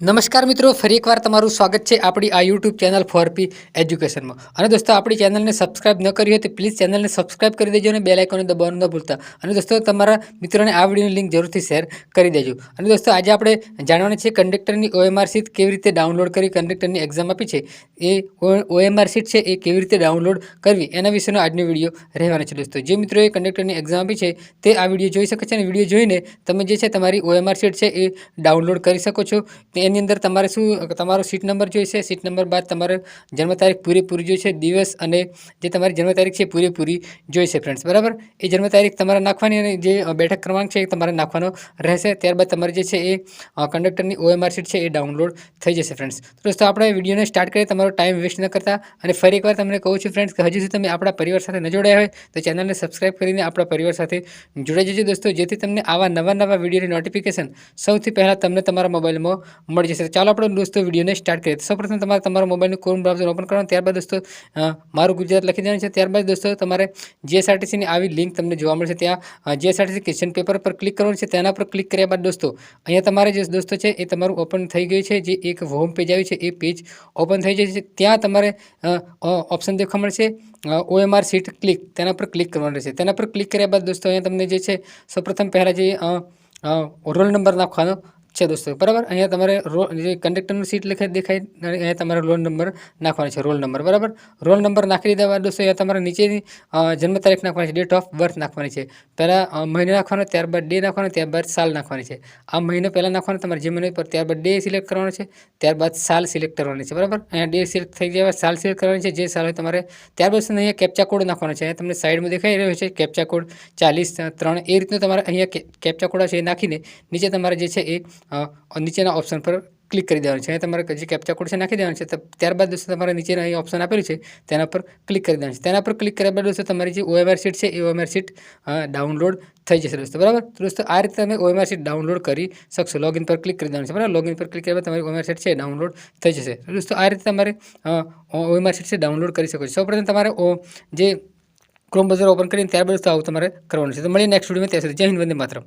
નમસ્કાર મિત્રો ફરી એકવાર તમારું સ્વાગત છે આપણી આ યુટ્યુબ ચેનલ ફોર પી એજ્યુકેશનમાં અને દોસ્તો, આપણી ચેનલને સબસ્ક્રાઇબ ન કરી હોય તો પ્લીઝ ચેનલને સબસ્ક્રાઇબ કરી દેજો અને બે આઇકોનને દબાવવાનું ન ભૂલતા. અને દોસ્તો, તમારા મિત્રોને આ વિડીયોની લિંક જરૂરથી શેર કરી દેજો. અને દોસ્તો, આજે આપણે જાણવાની છે કંડક્ટરની ઓએમઆર સીટ કેવી રીતે ડાઉનલોડ કરી કંડક્ટરની એક્ઝામ આપી છે. એ ઓએમઆર સીટ છે, એ કેવી રીતે ડાઉનલોડ કરવી? એના વિશેનો આજનો વીડિયો રહેવાનો છે દોસ્તો. જે મિત્રોએ કંડક્ટરની એક્ઝામ આપી છે, તે આ વીડિયો જોઈ શકે છે અને વીડિયો જોઈને તમે જે છે, તમારી ઓએમઆર સીટ છે, એ ડાઉનલોડ કરી શકો છો. એની અંદર તમારે શું, તમારો સીટ નંબર જોઈશે, સીટ નંબર બાદ તમારે જન્મ તારીખ પૂરેપૂરી જોઈશે, દિવસ અને જે તમારી જન્મ તારીખ છે પૂરેપૂરી જોઈશે ફ્રેન્ડ્સ બરાબર? એ જન્મ તારીખ તમારે નાખવાની અને જે બેઠક ક્રમાંક છે એ તમારે નાખવાનો રહેશે. ત્યારબાદ તમારે જે છે એ કંડક્ટરની ઓએમઆર સીટ છે એ ડાઉનલોડ થઈ જશે ફ્રેન્ડ્સ દોસ્તો, આપણે વિડીયોને સ્ટાર્ટ કરીએ, તમારો ટાઈમ વેસ્ટ ન કરતા. અને ફરી એકવાર તમને કહું છું ફ્રેન્ડ્સ કે હજુ સુધી તમે આપણા પરિવાર સાથે ન જોડાયા હોય, તો ચેનલને સબસ્ક્રાઇબ કરીને આપણા પરિવાર સાથે જોડાઈ જજો દોસ્તો. જેથી તમને આવા નવા નવા વિડીયોની નોટિફિકેશન સૌથી પહેલાં તમને તમારા મોબાઈલમાં મળી જશે. ચાલો આપણે દોસ્તો વિડીયોને સ્ટાર્ટ કરીએ. સૌપ્રથમ તમારે તમારા મોબાઈલનું ક્રોમ બ્રાઉઝર ઓપન કરવાનું. ત્યારબાદ દોસ્તો મારું ગુજરાત લખી દેવાનું છે. ત્યારબાદ દોસ્તો તમારે જીએસઆરટીસીની આવી લિંક તમને જોવા મળશે. ત્યાં જીએસઆરટીસી ક્વેશ્ચન પેપર પર ક્લિક કરવાનું છે. તેના પર ક્લિક કર્યા બાદ દોસ્તો, અહીંયા તમારે જે દોસ્તો છે એ તમારું ઓપન થઈ ગયું છે. જે એક હોમ પેજ આવ્યું છે, એ પેજ ઓપન થઈ જાય છે ત્યાં તમારે ઓપ્શન દેખવા મળશે. ઓએમઆર સીટ ક્લિક તેના પર ક્લિક કરવાનું રહેશે. તેના પર ક્લિક કર્યા બાદ દોસ્તો અહીંયા તમને જે છે, સૌપ્રથમ પહેલાં જે રોલ નંબર નાખવાનો. છે દોસ્તો, બરાબર? અહીંયા તમારે રોલ જે કંડક્ટરનું સીટ લખાઈ દેખાય અહીંયા તમારે રોલ નંબર નાખવાનો છે રોલ નંબર બરાબર? રોલ નંબર નાખી દીધા બાદ દોસ્તો, અહીંયા તમારે નીચેની જન્મ તારીખ નાખવાની છે ડેટ ઓફ બર્થ નાખવાની છે. પહેલાં મહિને નાખવાનો, ત્યારબાદ ડે નાખવાનો, ત્યારબાદ સાલ નાખવાની છે. આ મહિનો પહેલાં નાખવાનો, તમારે જે મહિનો પર ત્યારબાદ ડે સિલેક્ટ કરવાનો છે, ત્યારબાદ સાલ સિલેક્ટ કરવાની છે, બરાબર? અહીંયા ડે સિલેક્ટ થઈ ગયા સાલ સિલેક્ટ કરવાની છે, જે સાલ હોય તમારે, ત્યારબાદ અહીંયા કેપ્ચા કોડ નાખવાનો છે. તમને સાઈડમાં દેખાઈ રહ્યો છે કેપ્ચા કોડ ચાલીસ ત્રણ, એ રીતનું તમારે અહીંયા કેપ્ચા કોડ છે એ નાખીને નીચે તમારે જે છે એ નીચેના ઓપ્શન પર ક્લિક કરી દેવાનું છે. અહીંયા તમારે જે કેપ્ચા કોડ છે નાખી દેવાનું છે. ત્યારબાદ દોસ્તો તમારે નીચેના અહીં ઓપ્શન આપેલું છે. તેના પર ક્લિક કરી દેવાનું છે. તેના પર ક્લિક કર્યા બાદ દોસ્તો તમારી જે ઓએમઆર સીટ છે, એ ઓએમઆર સીટ ડાઉનલોડ થઈ જશે દોસ્તો. બરાબર? તો દોસ્તો આ રીતે તમે ઓએમઆર સીટ ડાઉનલોડ કરી શકશો. લોગિન પર ક્લિક કરી દેવાનું છે. બરાબર? લોગિન પર ક્લિક કર્યા બાદ તમારી ઓએમઆર સીટ છે ડાઉનલોડ થઈ જશે. દોસ્તો આ રીતે તમારે ઓએમઆર સીટ છે ડાઉનલોડ કરી શકો છો. સૌપ્રથમ તમારે જે ક્રોમ બ્રાઉઝર ઓપન કરીને ત્યારબાદ આવું તમારે કરવાનું છે. તો મળીએ નેક્સ્ટ વિડીયોમાં ત્યાં સુધી જય હિન્દ, વંદે માતરમ.